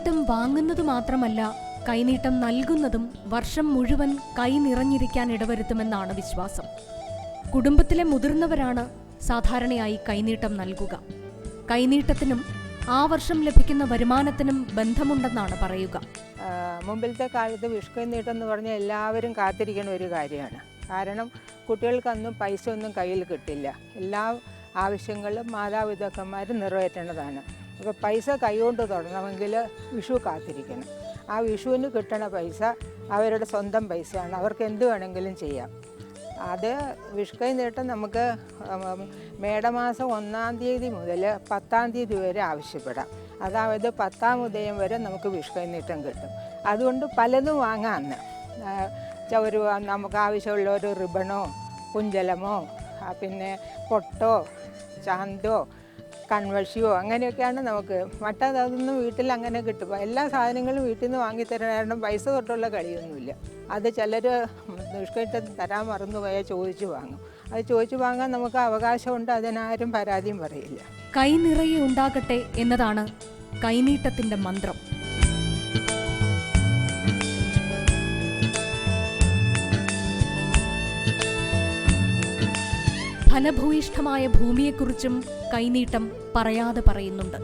കൈനീട്ടം വാങ്ങുന്നത് മാത്രമല്ല കൈനീട്ടം നൽകുന്നതും വർഷം മുഴുവൻ കൈ നിറഞ്ഞിരിക്കാൻ ഇടവരുത്തുമെന്നാണ് വിശ്വാസം. കുടുംബത്തിലെ മുതിർന്നവരാണ് സാധാരണയായി കൈനീട്ടം നൽകുക. കൈനീട്ടത്തിനും ആ വർഷം ലഭിക്കുന്ന വരുമാനത്തിനും ബന്ധമുണ്ടെന്നാണ് പറയുക. മുമ്പിലത്തെ കാലത്ത് വിഷ്കൈ നീട്ടം എന്ന് പറഞ്ഞാൽ എല്ലാവരും കാത്തിരിക്കുന്ന ഒരു കാര്യമാണ്. കാരണം കുട്ടികൾക്കന്നും പൈസ ഒന്നും കയ്യിൽ കിട്ടില്ല. എല്ലാ ആവശ്യങ്ങളും മാതാപിതാക്കന്മാർ നിറവേറ്റേണ്ടതാണ്. അപ്പോൾ പൈസ കൈകൊണ്ട് തുടങ്ങണമെങ്കിൽ വിഷു കാത്തിരിക്കണം. ആ വിഷുവിന് കിട്ടണ പൈസ അവരുടെ സ്വന്തം പൈസയാണ്. അവർക്ക് എന്ത് വേണമെങ്കിലും ചെയ്യാം. അത് വിഷ്കൈ നീട്ടം നമുക്ക് മേടമാസം ഒന്നാം തീയതി മുതൽ പത്താം തീയതി വരെ ആവശ്യപ്പെടാം. അതായത് പത്താം ഉദയം വരെ നമുക്ക് വിഷ്കൈ നീട്ടം കിട്ടും. അതുകൊണ്ട് പലതും വാങ്ങാമെന്ന് ഒരു നമുക്ക് ആവശ്യമുള്ള ഒരു റിബണോ കുഞ്ചലമോ പിന്നെ പൊട്ടോ ചാന്തോ കൺവഷിയോ അങ്ങനെയൊക്കെയാണ് നമുക്ക്. മറ്റതൊന്നും വീട്ടിൽ അങ്ങനെ കിട്ടും. എല്ലാ സാധനങ്ങളും വീട്ടിൽ നിന്ന് വാങ്ങി കാരണം പൈസ തൊട്ടുള്ള കളിയൊന്നുമില്ല. അത് ചിലർ ദുഷ്കൈട്ട് തരാൻ മറന്നുപോയാൽ ചോദിച്ചു വാങ്ങും. അത് ചോദിച്ചു വാങ്ങാൻ നമുക്ക് അവകാശമുണ്ട് അതിനാരും പരാതിയും പറയില്ല. കൈ നിറയെ ഉണ്ടാകട്ടെ എന്നതാണ് കൈനീട്ടത്തിന്റെ മന്ത്രം. ഫലഭൂയിഷ്ഠമായ ഭൂമിയെക്കുറിച്ചും കൈനീട്ടം പറയാതെ പറയുന്നുണ്ട്.